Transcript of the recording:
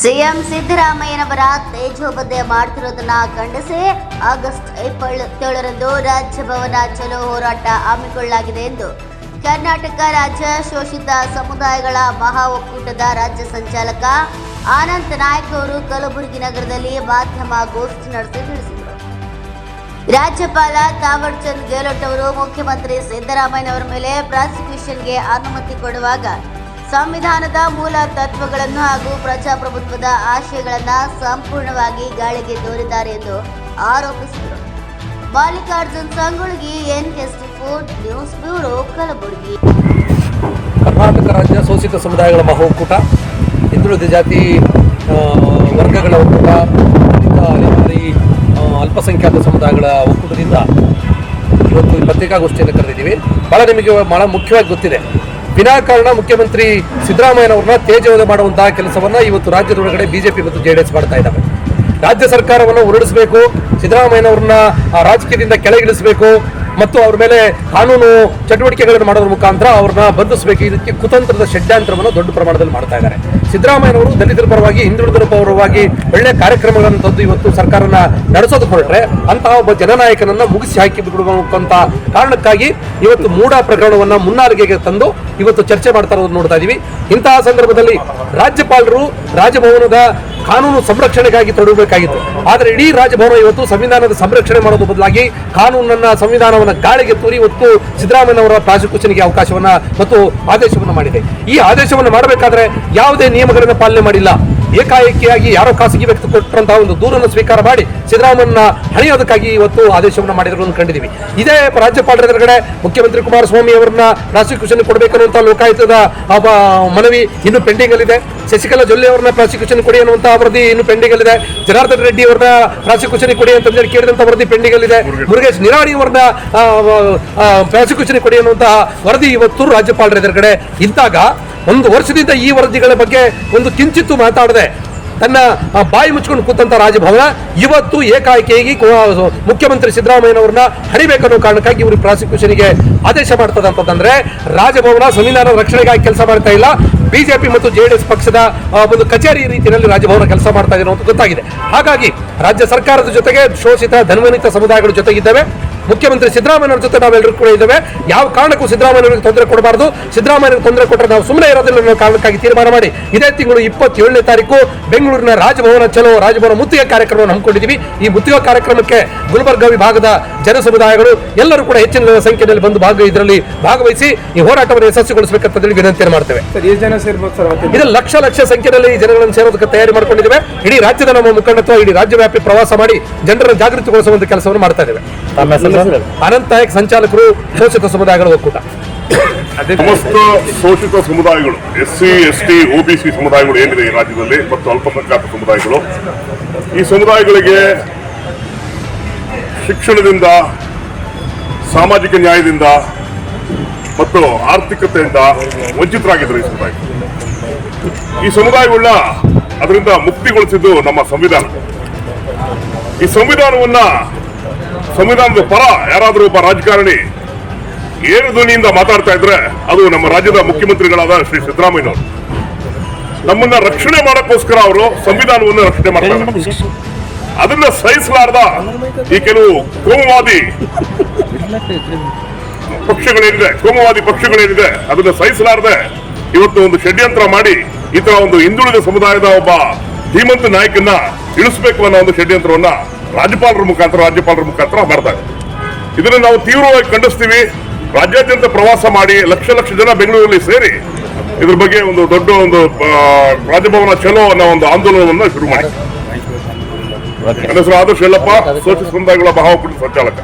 CM ಸಿದ್ದರಾಮಯ್ಯನವರ ತೇಜೋಪದ್ಯ ಮಾಡ್ತಿರೋದನ್ನ ಖಂಡಿಸಿ August ಇಪ್ಪತ್ತೇಳರಂದು ರಾಜ್ಯಭವನ ಚಲೋ ಹೋರಾಟ ಹಮ್ಮಿಕೊಳ್ಳಲಾಗಿದೆ ಎಂದು ಕರ್ನಾಟಕ ರಾಜ್ಯ ಶೋಷಿತ ಸಮುದಾಯಗಳ ಮಹಾ ಒಕ್ಕೂಟದ ರಾಜ್ಯ ಸಂಚಾಲಕ ಆನಂದ್ ನಾಯಕ್ ಅವರು ಕಲಬುರಗಿ ನಗರದಲ್ಲಿ ಮಾಧ್ಯಮ ಗೋಷ್ಠಿ ನಡೆಸಿ ತಿಳಿಸಿದರು. ರಾಜ್ಯಪಾಲ ತಾವರ್ಚಂದ್ ಗೆಹ್ಲೋಟ್ ಅವರು ಮುಖ್ಯಮಂತ್ರಿ ಸಿದ್ದರಾಮಯ್ಯನವರ ಮೇಲೆ ಪ್ರಾಸಿಕ್ಯೂಷನ್ಗೆ ಅನುಮತಿ ಕೊಡುವಾಗ ಸಂವಿಧಾನದ ಮೂಲ ತತ್ವಗಳನ್ನು ಹಾಗೂ ಪ್ರಜಾಪ್ರಭುತ್ವದ ಆಶಯಗಳನ್ನು ಸಂಪೂರ್ಣವಾಗಿ ಗಾಳಿಗೆ ದೋರಿದ್ದಾರೆ ಎಂದು ಆರೋಪಿಸಿದರು. Mallikarjun Sangolgi N food news bureau, Kalaburagi. Karnataka ರಾಜ್ಯ ಶೋಷಿತ ಸಮುದಾಯಗಳ ಮಹಾ ಒಕ್ಕೂಟ ಹಿಂದುಳಿದ ಜಾತಿ ವರ್ಗಗಳ ಒಕ್ಕೂಟ ಈ ಅಲ್ಪಸಂಖ್ಯಾತ ಸಮುದಾಯಗಳ ಒಕ್ಕೂಟದಿಂದ ಇವತ್ತು ಪತ್ರಿಕಾಗೋಷ್ಠಿಯನ್ನು ಕರೆದಿದ್ದೀವಿ. ಭಾಳ ನಿಮಗೆ ಭಾಳ ಮುಖ್ಯವಾಗಿ ಗೊತ್ತಿದೆ. ವಿನಾಕಾರಣ ಮುಖ್ಯಮಂತ್ರಿ ಸಿದ್ದರಾಮಯ್ಯನವ್ರನ್ನ ತೇಜೋವಧೆ ಮಾಡುವಂತಹ ಕೆಲಸವನ್ನ ಇವತ್ತು ರಾಜ್ಯದ ಒಳಗಡೆ ಬಿಜೆಪಿ ಮತ್ತು ಜೆಡಿಎಸ್ ಮಾಡ್ತಾ ಇದ್ದಾವೆ ರಾಜ್ಯ ಸರ್ಕಾರವನ್ನು ಉರುಳಿಸಬೇಕು, ಸಿದ್ದರಾಮಯ್ಯನವ್ರನ್ನ ರಾಜಕೀಯದಿಂದ ಕೆಳಗಿಳಿಸಬೇಕು ಮತ್ತು ಅವ್ರ ಮೇಲೆ ಕಾನೂನು ಚಟುವಟಿಕೆಗಳನ್ನು ಮಾಡೋದ್ರ ಮುಖಾಂತರ ಅವ್ರನ್ನ ಬಂಧಿಸಬೇಕು. ಇದಕ್ಕೆ ಕುತಂತ್ರದ ಷಡ್ಯಂತ್ರವನ್ನು ದೊಡ್ಡ ಪ್ರಮಾಣದಲ್ಲಿ ಮಾಡ್ತಾ ಇದ್ದಾರೆ. ಸಿದ್ದರಾಮಯ್ಯನವರು ದಲಿತರ ಪರವಾಗಿ ಹಿಂದುಳಿದರ ಪರವಾಗಿ ಒಳ್ಳೆ ಕಾರ್ಯಕ್ರಮಗಳನ್ನು ತಂದು ಇವತ್ತು ಸರ್ಕಾರನ ನಡೆಸೋದು ಹೊರಟ್ರೆ ಅಂತಹ ಒಬ್ಬ ಜನನಾಯಕನನ್ನ ಮುಗಿಸಿ ಹಾಕಿ ಬಿಡುವಂತ ಕಾರಣಕ್ಕಾಗಿ ಇವತ್ತು ಮೂಡ ಪ್ರಕರಣವನ್ನ ಮುನ್ನಾಲಿಗೆಗೆ ತಂದು ಇವತ್ತು ಚರ್ಚೆ ಮಾಡ್ತಾ ಇರೋದು ನೋಡ್ತಾ ಇದೀವಿ. ಇಂತಹ ಸಂದರ್ಭದಲ್ಲಿ ರಾಜ್ಯಪಾಲರು ರಾಜಭವನದ ಕಾನೂನು ಸಂರಕ್ಷಣೆಗಾಗಿ ತೊಡಗಬೇಕಾಗಿತ್ತು. ಆದರೆ ಇಡೀ ರಾಜಭವನ ಇವತ್ತು ಸಂವಿಧಾನದ ಸಂರಕ್ಷಣೆ ಮಾಡೋದು ಬದಲಾಗಿ ಕಾನೂನನ್ನ, ಸಂವಿಧಾನವನ್ನ ಗಾಳಿಗೆ ತೂರಿ ಇವತ್ತು ಸಿದ್ದರಾಮಯ್ಯನವರ ಪ್ರಾಸಿಕ್ಯೂಷನ್ಗೆ ಅವಕಾಶವನ್ನ ಮತ್ತು ಆದೇಶವನ್ನು ಮಾಡಿದೆ. ಈ ಆದೇಶವನ್ನು ಮಾಡಬೇಕಾದ್ರೆ ಯಾವುದೇ ನಿಯಮಗಳನ್ನು ಪಾಲನೆ ಮಾಡಿಲ್ಲ. ಏಕಾಏಕಿಯಾಗಿ ಯಾರೋ ಖಾಸಗಿ ವ್ಯಕ್ತಿ ಕೊಟ್ಟಂತಹ ಒಂದು ದೂರನ್ನು ಸ್ವೀಕಾರ ಮಾಡಿ ಸಿದ್ದರಾಮಯ್ಯನ ಹಣಿಯೋದಕ್ಕಾಗಿ ಇವತ್ತು ಆದೇಶವನ್ನು ಮಾಡಿರೋದನ್ನು ಕಂಡಿದ್ದೀವಿ. ಇದೇ ರಾಜ್ಯಪಾಲರ ಎದುರುಗಡೆ ಮುಖ್ಯಮಂತ್ರಿ ಕುಮಾರಸ್ವಾಮಿ ಅವರನ್ನ ಪ್ರಾಸಿಕ್ಯೂಷನ್ ಕೊಡಬೇಕನ್ನುವಂತಹ ಲೋಕಾಯುಕ್ತದ ಮನವಿ ಇನ್ನು ಪೆಂಡಿಂಗ್ ಅಲ್ಲಿದೆ ಶಶಿಕಲಾ ಜೊಲ್ಲೆ ಅವರನ್ನ ಪ್ರಾಸಿಕ್ಯೂಷನ್ ಕೊಡಿ ಅನ್ನುವಂತಹ ವರದಿ ಇನ್ನು ಪೆಂಡಿಂಗ್ ಅಲ್ಲಿದೆ ಜನಾರ್ದನ್ ರೆಡ್ಡಿ ಅವರನ್ನ ಪ್ರಾಸಿಕ್ಯೂಷನ್ ಕೊಡಿ ಅಂತ ಹೇಳಿ ಕೇಳಿದಂತ ವರದಿ ಪೆಂಡಿಂಗ್ ಅಲ್ಲಿದೆ ಮುರುಗೇಶ್ ನಿರಾಣಿ ಅವರನ್ನ ಪ್ರಾಸಿಕ್ಯೂಷನ್ ಕೊಡಿ ಅನ್ನುವಂತಹ ವರದಿ ಇವತ್ತು ರಾಜ್ಯಪಾಲರ ಎದುರುಗಡೆ ಇದ್ದಾಗ ಒಂದು ವರ್ಷದಿಂದ ಈ ವರದಿಗಳ ಬಗ್ಗೆ ಒಂದು ಕಿಂಚಿತ್ತು ಮಾತಾಡದೆ ತನ್ನ ಬಾಯಿ ಮುಚ್ಕೊಂಡು ಕೂತಂತ ರಾಜಭವನ ಇವತ್ತು ಏಕಾಏಕಿಯಾಗಿ ಮುಖ್ಯಮಂತ್ರಿ ಸಿದ್ದರಾಮಯ್ಯನವ್ರನ್ನ ಹಣಿಬೇಕನ್ನೋ ಕಾರಣಕ್ಕಾಗಿ ಇವರು ಪ್ರಾಸಿಕ್ಯೂಷನ್ಗೆ ಆದೇಶ ಮಾಡ್ತದಂತಂದ್ರೆ ರಾಜಭವನ ಸಂವಿಧಾನ ರಕ್ಷಣೆಗಾಗಿ ಕೆಲಸ ಮಾಡ್ತಾ ಇಲ್ಲ. ಬಿಜೆಪಿ ಮತ್ತು ಜೆಡಿಎಸ್ ಪಕ್ಷದ ಒಂದು ಕಚೇರಿ ರೀತಿಯಲ್ಲಿ ರಾಜಭವನ ಕೆಲಸ ಮಾಡ್ತಾ ಇದೆ ಅಂತ ಗೊತ್ತಾಗಿದೆ. ಹಾಗಾಗಿ ರಾಜ್ಯ ಸರ್ಕಾರದ ಜೊತೆಗೆ ಶೋಷಿತ ಧನ್ವನಿತ ಸಮುದಾಯಗಳ ಜೊತೆಗಿದ್ದೇವೆ. ಮುಖ್ಯಮಂತ್ರಿ ಸಿದ್ದರಾಮಯ್ಯ ಜೊತೆ ನಾವೆಲ್ಲರೂ ಕೂಡ ಇದ್ದೇವೆ. ಯಾವ ಕಾರಣಕ್ಕೂ ಸಿದ್ದರಾಮಯ್ಯನವರಿಗೆ ತೊಂದರೆ ಕೊಡಬಾರದು. ಸಿದ್ದರಾಮಯ್ಯನವರಿಗೆ ತೊಂದರೆ ಕೊಟ್ಟರೆ ನಾವು ಸುಮ್ಮನೆ ಇರೋದಿಲ್ಲ ಅನ್ನೋ ಕಾರಣಕ್ಕಾಗಿ ತೀರ್ಮಾನ ಮಾಡಿ. ಇದೇ ತಿಂಗಳು ಇಪ್ಪತ್ತೇಳನೇ ತಾರೀಕು ಬೆಂಗಳೂರಿನ ರಾಜಭವನ ಚಲೋ ರಾಜಭವನ ಮುತ್ತಿಗೆ ಕಾರ್ಯಕ್ರಮವನ್ನು ಹಮ್ಮಿಕೊಂಡಿದ್ದೀವಿ. ಈ ಮುತ್ತಿಗೆ ಕಾರ್ಯಕ್ರಮಕ್ಕೆ ಗುಲ್ಬರ್ಗ ವಿಭಾಗದ ಜನ ಸಮುದಾಯಗಳು ಎಲ್ಲರೂ ಕೂಡ ಹೆಚ್ಚಿನ ಸಂಖ್ಯೆಯಲ್ಲಿ ಬಂದು ಭಾಗ ಇದರಲ್ಲಿ ಭಾಗವಹಿಸಿ ಈ ಹೋರಾಟವನ್ನು ಯಶಸ್ವಿಗೊಳಿಸಬೇಕಂತ ಹೇಳಿ ವಿನಂತಿಯನ್ನು ಮಾಡ್ತೇವೆ. ಇದು ಲಕ್ಷ ಲಕ್ಷ ಸಂಖ್ಯೆಯಲ್ಲಿ ಈ ಜನಗಳನ್ನು ಸೇರೋದಕ್ಕೆ ತಯಾರಿ ಮಾಡ್ಕೊಂಡಿದ್ದೇವೆ. ಇಡೀ ರಾಜ್ಯದ ನಮ್ಮ ಮುಖಂಡತ್ವ ಇಡೀ ರಾಜ್ಯವ್ಯಾಪಿ ಪ್ರವಾಸ ಮಾಡಿ ಜನರನ್ನು ಜಾಗೃತಿಗೊಳಿಸುವಂತ ಕೆಲಸವನ್ನು ಮಾಡ್ತಾ ಇದ್ದೇವೆ. ಅನಂತ್ ನಾಯಕ್ ಸಂಚಾಲಕರು ಶೋಷಿತ ಸಮುದಾಯಗಳ ಒಕ್ಕೂಟ. ಸಮಸ್ತ ಶೋಷಿತ ಸಮುದಾಯಗಳು S C S T OBC ಸಮುದಾಯಗಳು ಏನಿದೆ ಈ ರಾಜ್ಯದಲ್ಲಿ ಮತ್ತು ಅಲ್ಪಸಂಖ್ಯಾತ ಸಮುದಾಯಗಳು ಈ ಸಮುದಾಯಗಳಿಗೆ ಶಿಕ್ಷಣದಿಂದ ಸಾಮಾಜಿಕ ನ್ಯಾಯದಿಂದ ಮತ್ತು ಆರ್ಥಿಕತೆಯಿಂದ ವಂಚಿತರಾಗಿದ್ದರು ಈ ಸಮುದಾಯ ಈ ಸಮುದಾಯಗಳನ್ನ ಅದರಿಂದ ಮುಕ್ತಿಗೊಳಿಸಿದ್ದು ನಮ್ಮ ಸಂವಿಧಾನ. ಈ ಸಂವಿಧಾನವನ್ನ ಸಂವಿಧಾನದ ಪರ ಯಾರಾದರೂ ಒಬ್ಬ ರಾಜಕಾರಣಿ ಏನು ಧ್ವನಿಯಿಂದ ಮಾತಾಡ್ತಾ ಇದ್ರೆ ಅದು ನಮ್ಮ ರಾಜ್ಯದ ಮುಖ್ಯಮಂತ್ರಿಗಳಾದ ಶ್ರೀ ಸಿದ್ದರಾಮಯ್ಯನವರು. ನಮ್ಮನ್ನ ರಕ್ಷಣೆ ಮಾಡಕ್ಕೋಸ್ಕರ ಅವರು ಸಂವಿಧಾನವನ್ನು ರಕ್ಷಣೆ ಮಾಡ್ತಾರೆ ಅದನ್ನ ಸಹಿಸಲಾರ್ದ ಈ ಕೆಲವು ಕೋಮುವಾದಿ ಪಕ್ಷಗಳೇನಿದೆ ಕೋಮುವಾದಿ ಪಕ್ಷಗಳೇನಿದೆ, ಅದನ್ನ ಸಹಿಸಲಾರದೆ ಇವತ್ತು ಒಂದು ಷಡ್ಯಂತ್ರ ಮಾಡಿ ಈ ಒಂದು ಹಿಂದುಳಿದ ಸಮುದಾಯದ ಒಬ್ಬ ಧೀಮಂತ ನಾಯಕನ್ನ ಇಳಿಸಬೇಕು ಅನ್ನೋ ಒಂದು ಷಡ್ಯಂತ್ರವನ್ನ ರಾಜ್ಯಪಾಲರ ಮುಖಾಂತರ ರಾಜ್ಯಪಾಲರ ಮುಖಾಂತರ ಮಾಡ್ತಾರೆ ಇದನ್ನು ನಾವು ತೀವ್ರವಾಗಿ ಖಂಡಿಸ್ತೀವಿ. ರಾಜ್ಯಾದ್ಯಂತ ಪ್ರವಾಸ ಮಾಡಿ ಲಕ್ಷ ಲಕ್ಷ ಜನ ಬೆಂಗಳೂರಲ್ಲಿ ಸೇರಿ ಇದ್ರ ಬಗ್ಗೆ ಒಂದು ದೊಡ್ಡ ಒಂದು ರಾಜಭವನ ಚಲೋ ಅನ್ನೋ ಒಂದು ಆಂದೋಲನವನ್ನ ಶುರು ಮಾಡಿ. ನನ್ನ ಹೆಸರು ಆದರ್ಶ ಎಲ್ಲಪ್ಪ ಸ್ವಚ್ಛ ಸಮುದಾಯಗಳ ಭಾವಪುಟ್ಟ ಸಂಚಾಲಕ.